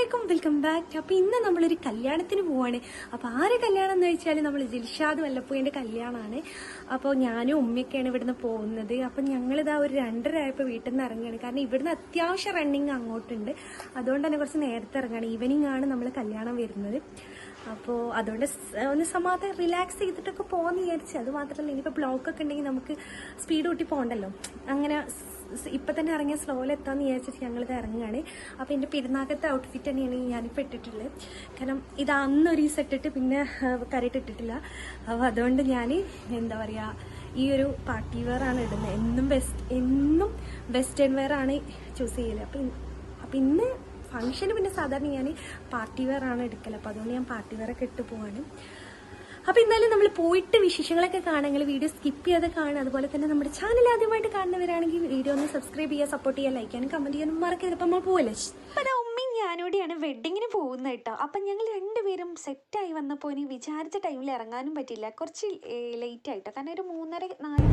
അലൈക്കും welcome back അപ്പോൾ ഇന്ന് നമ്മളൊരു കല്യാണത്തിന് പോവാണ്. അപ്പോൾ ആരെ കല്യാണം എന്ന് വെച്ചാൽ നമ്മൾ ദിൽഷാദ് വല്ലപ്പോയിന്റെ കല്യാണമാണ് അപ്പോൾ ഞാനും ഉമ്മയൊക്കെയാണ് ഇവിടുന്ന് പോകുന്നത്. അപ്പോൾ ഞങ്ങളിതാ ഒരു രണ്ടര ആയപ്പോൾ വീട്ടിൽ നിന്ന് ഇറങ്ങുകയാണ് കാരണം ഇവിടുന്ന് അത്യാവശ്യം റണ്ണിങ് അങ്ങോട്ടുണ്ട്. അതുകൊണ്ട് തന്നെ കുറച്ച് നേരത്തെ ഇറങ്ങുകയാണ് ഈവനിങ് ആണ് നമ്മൾ കല്യാണം വരുന്നത്. അപ്പോൾ അതുകൊണ്ട് ഒന്ന് സമാധാനം റിലാക്സ് ചെയ്തിട്ടൊക്കെ പോകാമെന്ന് വിചാരിച്ചു. അത് മാത്രമല്ല ബ്ലോക്ക് ഒക്കെ ഉണ്ടെങ്കിൽ നമുക്ക് സ്പീഡ് കൂട്ടി പോകണ്ടല്ലോ അങ്ങനെ ഇപ്പം തന്നെ ഇറങ്ങിയ സ്ലോയിൽ എത്താമെന്ന് വിചാരിച്ചിട്ട് ഞങ്ങളിത് ഇറങ്ങുകയാണ് അപ്പോൾ എന്റെ പെരുന്നാക്കത്തെ ഔട്ട്ഫിറ്റ് തന്നെയാണ് ഞാനിപ്പോൾ ഇട്ടിട്ടുള്ളത്. കാരണം ഇത് അന്നൊരു ദിവസം ഇട്ടിട്ട് പിന്നെ കരയിട്ട് ഇട്ടിട്ടില്ല. അപ്പോൾ അതുകൊണ്ട് ഞാൻ എന്താ പറയുക ഈ ഒരു പാർട്ടി വെയർ ആണ് ഇടുന്നത് എന്നും വെസ്റ്റ് എന്നും വെസ്റ്റേൺ വെയർ ആണ് ചൂസ് ചെയ്യൽ. അപ്പം അപ്പം ഇന്ന് ഫംഗ്ഷന് പിന്നെ സാധാരണ ഞാൻ പാർട്ടി വെയർ ആണ് എടുക്കൽ. അപ്പോൾ അതുകൊണ്ട് ഞാൻ പാർട്ടി വെയർ ഒക്കെ ഇട്ട് പോവാണ്. അപ്പോൾ എന്നാലും നമ്മൾ പോയിട്ട് വിശേഷങ്ങളൊക്കെ കാണാമെങ്കിൽ വീഡിയോ സ്കിപ്പ് ചെയ്ത് കാണുക. അതുപോലെ തന്നെ നമ്മുടെ ചാനൽ ആദ്യമായിട്ട് കാണുന്നവരാണെങ്കിൽ വീഡിയോ ഒന്ന് സബ്സ്ക്രൈബ് ചെയ്യുക സപ്പോർട്ട് ചെയ്യുക ലൈക്ക് ചെയ്യാനും കമന്റ് ചെയ്യാനും മറക്കരുത്. അപ്പോൾ നമ്മൾ പോവല്ലേ? അപ്പം ഉമ്മയും ഞാനോടെയാണ് വെഡിങ്ങിന് പോകുന്നത് കേട്ടോ. അപ്പം ഞങ്ങൾ രണ്ടുപേരും സെറ്റായി വന്നപ്പോൾ ഇനി വിചാരിച്ച ടൈമിൽ ഇറങ്ങാനും പറ്റില്ല. കുറച്ച് ലേറ്റ് ആയിട്ടോ. കാരണം ഒരു മൂന്നര നാല്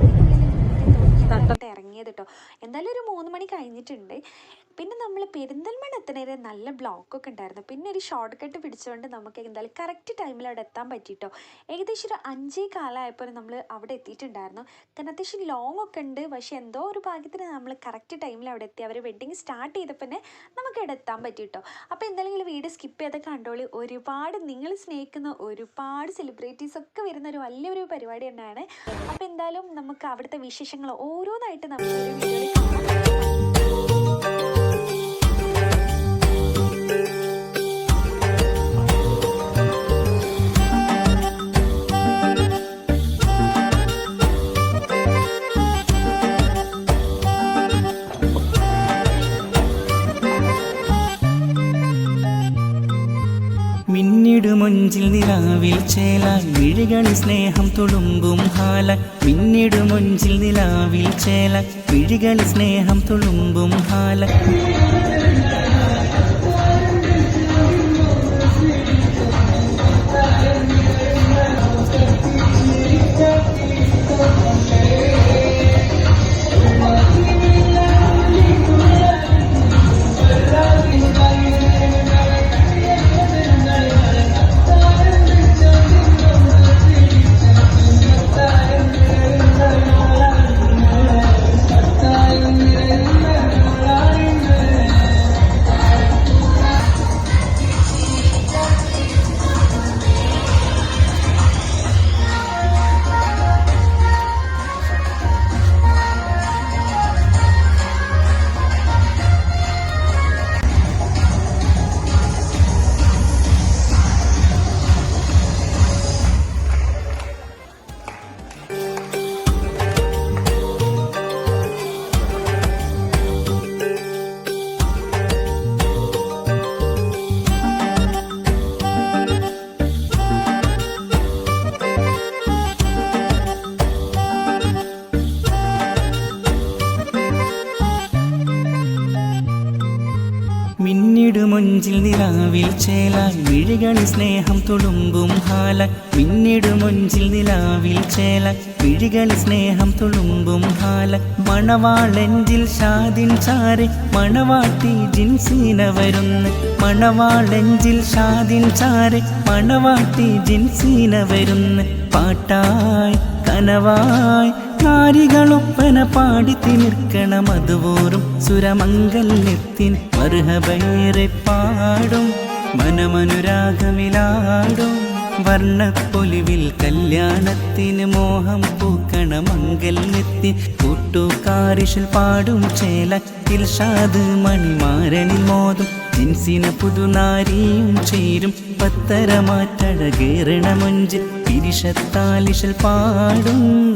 മണിക്കുള്ളിൽ ഇറങ്ങിയത് കേട്ടോ എന്തായാലും ഒരു മൂന്ന് മണി കഴിഞ്ഞിട്ടുണ്ട്. പിന്നെ നമ്മൾ പെരിന്തൽമണ്ണ എത്തുന്നവരെ നല്ല ബ്ലോക്കൊക്കെ ഉണ്ടായിരുന്നു. പിന്നെ ഒരു ഷോർട്ട് കട്ട് പിടിച്ചുകൊണ്ട് നമുക്ക് എന്തായാലും കറക്റ്റ് ടൈമിൽ അവിടെ എത്താൻ പറ്റിയിട്ടോ ഏകദേശം ഒരു അഞ്ചേ കാലമായപ്പോൾ നമ്മൾ അവിടെ എത്തിയിട്ടുണ്ടായിരുന്നു. കാരണം അത്യാവശ്യം ലോങ് ഒക്കെ ഉണ്ട്. പക്ഷെ എന്തോ ഒരു ഭാഗ്യത്തിന് നമ്മൾ കറക്റ്റ് ടൈമിൽ അവിടെ എത്തി. അവർ വെഡിങ് സ്റ്റാർട്ട് ചെയ്തപ്പോൾ തന്നെ നമുക്ക് അവിടെ എത്താൻ പറ്റിയിട്ടോ അപ്പോൾ എന്തായാലും വീഡിയോ സ്കിപ്പ് ചെയ്ത് കണ്ടോളി. ഒരുപാട് നിങ്ങൾ സ്നേഹിക്കുന്ന ഒരുപാട് സെലിബ്രിറ്റീസ് ഒക്കെ വരുന്ന ഒരു വലിയൊരു പരിപാടി തന്നെയാണ്. അപ്പോൾ എന്തായാലും നമുക്ക് അവിടുത്തെ വിശേഷങ്ങൾ ഓരോന്നായിട്ട് നമുക്ക് നിലാവിൽ ചേലായി വിഴികളി സ്നേഹം തുളുമ്പും ഹാല. മിന്നിടുമൊഞ്ചിൽ നിലാവിൽ ചേലായി വിഴികളി സ്നേഹം തുളുമ്പും ഹാല. മിന്നിടുമൊഞ്ചിൽ നിലാവിൽ ചേലായി വിഴികളി സ്നേഹം തുളുമ്പും ഹാല. മിന്നിടുമൊഞ്ചിൽ നിലാവിൽ ചേലായി വിഴികളി സ്നേഹം തുളുമ്പും ഹാല. മണവാളെഞ്ചിൽ ഷാദിൻ ചാരെ മണവാട്ടി ജിൻസീന വരുന്ന്. മണവാളെഞ്ചിൽ ഷാദിൻ ചാരെ മണവാട്ടി ജിൻസീന വരുന്ന്. പാട്ടായി കനവായി നാരികളൊപ്പന പാടി തിമിർക്കണം അതുപോറും സുരമംഗല്യത്തിൻ മർഹബേറെ പാടും. മനമനുരാഗമിലാടും. വർണപ്പൊലിവിൽ കല്യാണത്തിന് മോഹം പൂക്കണ മംഗല്യത്തിൻ കൂട്ടുകാരിഷിൽ പാടും. ചേലത്തിൽ ഷാദ് മണിമാരനിൽ മോതും. ജിൻസിന പുതുനാരിയും ചേരും. പത്തരമാറ്റഴകേറണ തിരിശത്താലിഷൽ പാടും.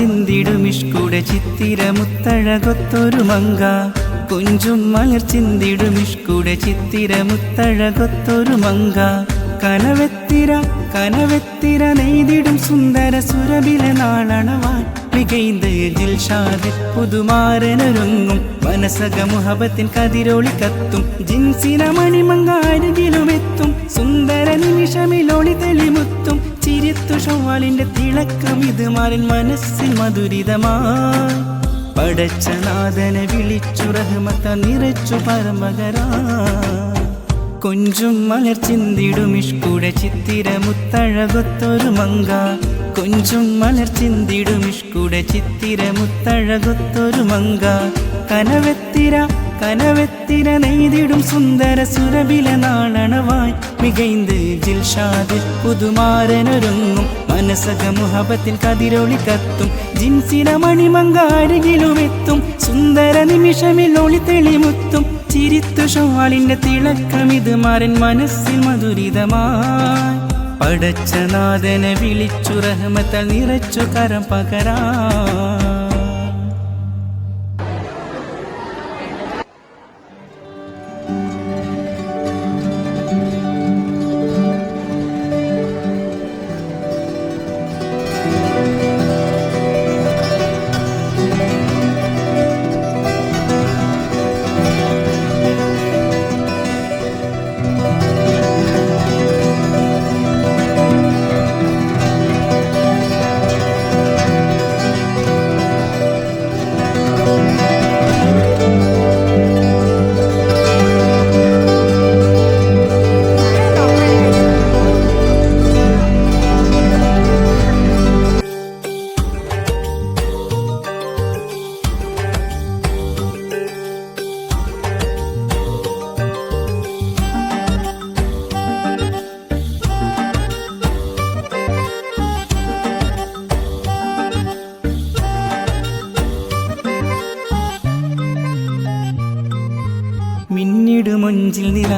ചിന്തിടുമിഷ്കുടെ ചിത്തിരമുത്തഴകൊത്തൊരു മങ്ക. കുഞ്ചും മലർ ചിന്തിടുമിഷ്കുടെ ചിത്തിരമുത്തഴകൊത്തൊരു മങ്ക. കനവെത്തിര കനവെത്തിര നെയ്തിടും സുന്ദര സുരബില നാളണവാൻ. മികൈന്ത് ജിൽഷാദ് പുതുമാരനൊരുങ്ങും. മനസക മുഹബത്തിൻ കതിരോളി കത്തും. ജിൻസിന മണിമങ്ങാരുകിലുമെത്തും. സുന്ദര നിമിഷമിലോളി തെളിമുത്തും. ചിരിത്തു ഷോവാലിന്റെ തിളക്കം ഇത് മാറിൻ മനസ്സിൽ മധുരിതമായി. പടച്ച നാഥനെ വിളിച്ചു റഹ്മത്ത നിറച്ചു പരമകരാ കൊഞ്ചും മലർ ചിന്തിടും ചിത്തിരമുത്തഴകൊത്തൊരു ചിത്തിര മുത്തഴകൊത്തൊരു മങ്ക. കൊഞ്ചും മലർ ചിന്തിടും ചിത്തിരമുത്തഴകൊത്തൊരു ചിത്തിര മുത്തഴകൊത്തൊരു മങ്ക. കനവെത്തിര കനവെത്തിര നെയ്തിടും സുന്ദര സുരബില നാളണവായി. മികൈന്ത് ജിൽഷാദ് പുതുമാരനൊരുങ്ങും. മനസക മുഹബത്തിൽ കതിരൊളി കത്തും. ജിൻസിന മണിമങ്കാരികിലുമെത്തും സുന്ദര നിമിഷമിൽ ഒളി തെളിമുത്തും. ചിരിത്തു ഷോവാളിന്റെ തിളക്കം ഇത് മാറൻ മനസ്സിൽ മധുരിതമായി. പടച്ച നാഥനെ വിളിച്ചു റഹ്മത്താൽ നിറച്ചു കരം പകരാ.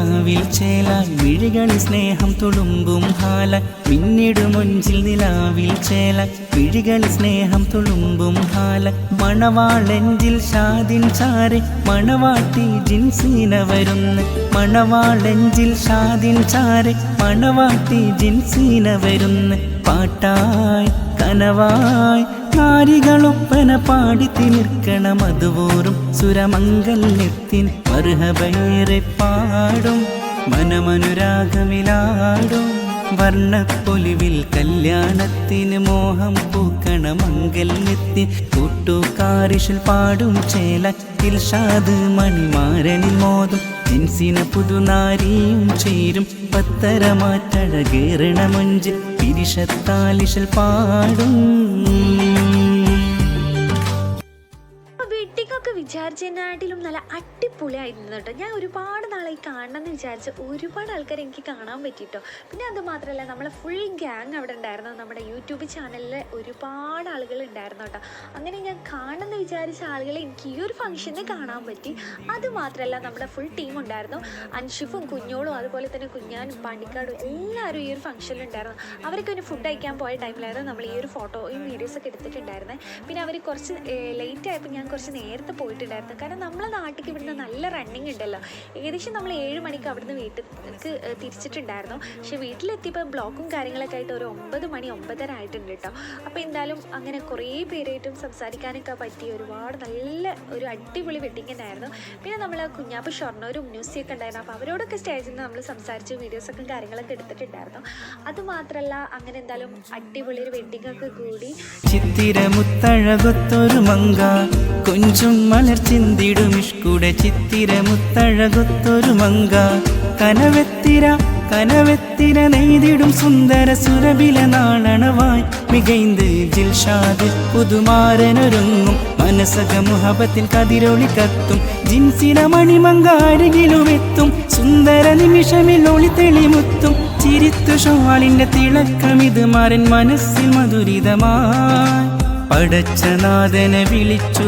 നിലാവിൽ ചേലാൽ വിഴികളിൽ സ്നേഹം തുളുമ്പും ഹാല. മിന്നിടുമൊഞ്ചിൽ നിലാവിൽ ചേല വിഴികളിൽ സ്നേഹം തുളുമ്പും ഹാല. മണവാളെഞ്ചിൽ ഷാദിൻ ചാരെ മണവാട്ടി ജിൻസീന വരുന്ന്. മണവാളെഞ്ചിൽ ഷാദിൻ ചാരെ മണവാട്ടി ജിൻസീന വരുന്ന്. പാട്ടായി കനവായി നാരികളൊപ്പന പാടി തിമിർക്കണം അതുപോറും സുരമംഗല്യത്തിൻ മറുഹബയേറെ പാടും. മനമനുരാഗമിലാടും. വർണപ്പൊലിവിൽ കല്യാണത്തിന് മോഹം പൂക്കണ മംഗല്യത്തിൻ കൂട്ടുകാരിഷിൽ പാടും ചേല ഇൽഷാദ് മണിമാരനിൽ മോതും. ജിൻസിന പുതുനാരിയും ചേരും പത്തര മാറ്റഴകേറണ മൊഞ്ച് പിരിശത്താലിശൽ പാടും. വിചാരിച്ചതിനാട്ടിലും നല്ല അടിപൊളിയായിരുന്നു കേട്ടോ. ഞാൻ ഒരുപാട് നാളായി കാണണമെന്ന് വിചാരിച്ച ഒരുപാട് ആൾക്കാരെ എനിക്ക് കാണാൻ പറ്റിട്ടോ. പിന്നെ അത് മാത്രമല്ല നമ്മളെ ഫുൾ ഗ്യാങ് അവിടെ ഉണ്ടായിരുന്നു. നമ്മുടെ യൂട്യൂബ് ചാനലിൽ ഒരുപാട് ആളുകൾ ഉണ്ടായിരുന്നു കേട്ടോ. അങ്ങനെ ഞാൻ കാണണമെന്ന് വിചാരിച്ച ആളുകളെ എനിക്ക് ഈ ഒരു ഫംഗ്ഷന് കാണാൻ പറ്റി. അത് മാത്രമല്ല നമ്മുടെ ഫുൾ ടീം ഉണ്ടായിരുന്നു. അൻഷിഫും കുഞ്ഞോളും അതുപോലെ തന്നെ കുഞ്ഞാനും പാണ്ടിക്കാടും എല്ലാവരും ഈ ഒരു ഫംഗ്ഷനിൽ ഉണ്ടായിരുന്നു. അവരൊക്കെ ഒരു ഫുഡ് അയക്കാൻ പോയ ടൈമിലായിരുന്നു നമ്മൾ ഈ ഒരു ഫോട്ടോയും വീഡിയോസൊക്കെ എടുത്തിട്ടുണ്ടായിരുന്നത് പിന്നെ അവർ കുറച്ച് ലേറ്റ് ആയപ്പോൾ ഞാൻ കുറച്ച് നേരത്തെ പോയിട്ടുണ്ടായിരുന്നു കാരണം നമ്മളെ നാട്ടിലേക്ക് ഇവിടുന്ന് നല്ല റണ്ണിങ് ഉണ്ടല്ലോ. ഏകദേശം നമ്മൾ ഏഴ് മണിക്ക് അവിടുന്ന് വീട്ടിലേക്ക് തിരിച്ചിട്ടുണ്ടായിരുന്നു. പക്ഷേ വീട്ടിലെത്തിയപ്പോൾ ബ്ലോക്കും കാര്യങ്ങളൊക്കെ ആയിട്ട് ഒരു ഒമ്പത് മണി ഒമ്പതര ആയിട്ടുണ്ട് കേട്ടോ. അപ്പോൾ എന്തായാലും അങ്ങനെ കുറേ പേരായിട്ടും സംസാരിക്കാനൊക്കെ പറ്റി ഒരുപാട് നല്ല ഒരു അടിപൊളി വെഡിങ് തന്നെയായിരുന്നു. പിന്നെ നമ്മൾ കുഞ്ഞാപ്പ് ഷൊർണൂരും ന്യൂസിയൊക്കെ ഉണ്ടായിരുന്നു. അപ്പോൾ അവരോടൊക്കെ സ്റ്റേജിൽ നിന്ന് നമ്മൾ സംസാരിച്ച് വീഡിയോസൊക്കെ കാര്യങ്ങളൊക്കെ എടുത്തിട്ടുണ്ടായിരുന്നു. അതുമാത്രമല്ല അങ്ങനെ എന്തായാലും അടിപൊളി ഒരു വെഡിങ് ഒക്കെ കൂടി. ചിത്തിരമുത്തഴകത്തൊരു മങ്ക കൊഞ്ചും മലർ ചിന്തിടും ചിത്തിര മുത്തഴകൊത്തൊരു മങ്ക. കനവെത്തിര കനവെത്തിര നെയ്തിടും സുന്ദര സുരബില നാളണവായി. മികൈന്ത് ജിൽഷാദ് പുതുമാരനൊരുങ്ങും. മനസക മുഹബത്തിൽ കതിരൊളി കത്തും. ജിൻസിന മണിമങ്കാരികിലുമെത്തും സുന്ദര നിമിഷമിൽ ഒളി തെളിമുത്തും. ചിരിത്തു ഷോളിന്റെ തിളക്കം ഇത് മാറൻ മനസ്സിൽ മധുരിതമായി. പടച്ച നാഥനെ വിളിച്ചു